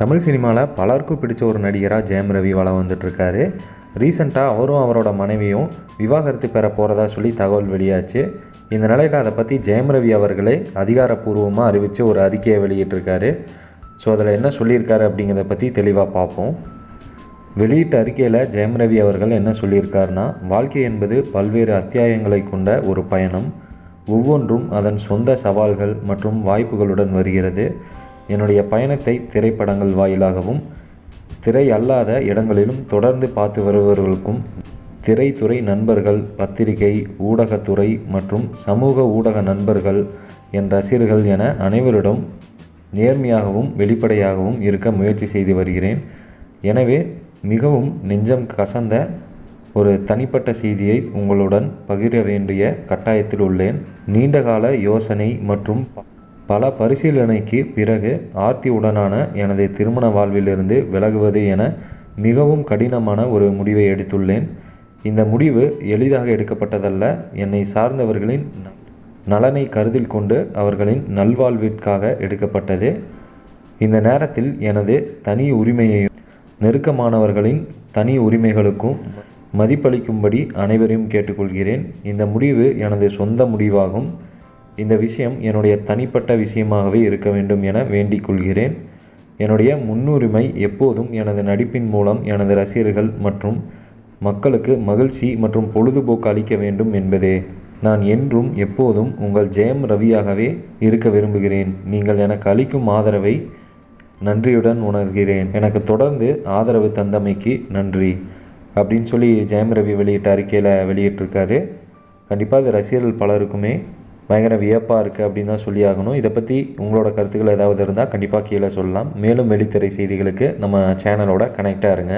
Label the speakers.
Speaker 1: தமிழ் சினிமாவில் பலருக்கும் பிடிச்ச ஒரு நடிகராக ஜெயம் ரவி வளம் வந்துட்டுருக்காரு ரீசெண்டாக அவரும் அவரோட மனைவியும் விவாகரத்து பெற போகிறதா சொல்லி தகவல் வெளியாச்சு. இந்த நிலையில் அதை பற்றி ஜெயம் ரவி அவர்களே அதிகாரப்பூர்வமாக அறிவித்து ஒரு அறிக்கையை வெளியிட்டிருக்காரு ஸோ அதில் என்ன சொல்லியிருக்காரு அப்படிங்கிறத பற்றி தெளிவாக பார்ப்போம் வெளியிட்ட அறிக்கையில் ஜெயம் ரவி அவர்கள் என்ன சொல்லியிருக்காருன்னா வாழ்க்கை என்பது பல்வேறு அத்தியாயங்களை கொண்ட ஒரு பயணம். ஒவ்வொன்றும் அதன் சொந்த சவால்கள் மற்றும் வாய்ப்புகளுடன் வருகிறது. என்னுடைய பயணத்தை திரைப்படங்கள் வாயிலாகவும் திரை அல்லாத இடங்களிலும் தொடர்ந்து பார்த்து வருபவர்களுக்கும் திரைத்துறை நண்பர்கள் பத்திரிகை ஊடகத்துறை மற்றும் சமூக ஊடக நண்பர்கள் என் ரசிகர்கள் என அனைவரிடம் நேர்மையாகவும் வெளிப்படையாகவும் இருக்க முயற்சி செய்து வருகிறேன். எனவே மிகவும் நெஞ்சம் கசந்த ஒரு தனிப்பட்ட செய்தியை உங்களுடன் பகிர வேண்டிய கட்டாயத்தில் உள்ளேன். நீண்டகால யோசனை மற்றும் பல பரிசீலனைக்கு பிறகு ஆர்த்தியுடனான எனது திருமண வாழ்விலிருந்து விலகுவது என மிகவும் கடினமான ஒரு முடிவை எடுத்துள்ளேன். இந்த முடிவு எளிதாக எடுக்கப்பட்டதல்ல. என்னை சார்ந்தவர்களின் நலனை கருத்தில் கொண்டு அவர்களின் நல்வாழ்விற்காக எடுக்கப்பட்டது. இந்த நேரத்தில் எனது தனி உரிமையையும் நெருக்கமானவர்களின் தனி உரிமைகளுக்கும் மதிப்பளிக்கும்படி அனைவரையும் கேட்டுக்கொள்கிறேன். இந்த முடிவு எனது சொந்த முடிவாகும். இந்த விஷயம் என்னுடைய தனிப்பட்ட விஷயமாகவே இருக்க வேண்டும் என வேண்டிக் கொள்கிறேன். என்னுடைய முன்னுரிமை எப்போதும் எனது நடிப்பின் மூலம் எனது ரசிகர்கள் மற்றும் மக்களுக்கு மகிழ்ச்சி மற்றும் பொழுதுபோக்கு அளிக்க வேண்டும் என்பதே. நான் என்றும் எப்போதும் உங்கள் ஜெயம் ரவியாகவே இருக்க விரும்புகிறேன். நீங்கள் எனக்கு அளிக்கும் ஆதரவை நன்றியுடன் உணர்கிறேன். எனக்கு தொடர்ந்து ஆதரவு தந்தமைக்கு நன்றி. அப்படின்னு சொல்லி ஜெயம் ரவி வெளியிட்ட அறிக்கையில் வெளியிட்டிருக்காரு. கண்டிப்பாக அது ரசிகர்கள் பலருக்குமே பயங்கர வியப்பாக இருக்குது அப்படின்னு தான் சொல்லி ஆகணும். இதை பற்றி உங்களோட கருத்துக்கள் ஏதாவது இருந்தால் கண்டிப்பாக கீழே சொல்லலாம். மேலும் வெளித்துறை செய்திகளுக்கு நம்ம சேனலோட கனெக்டாக இருங்க.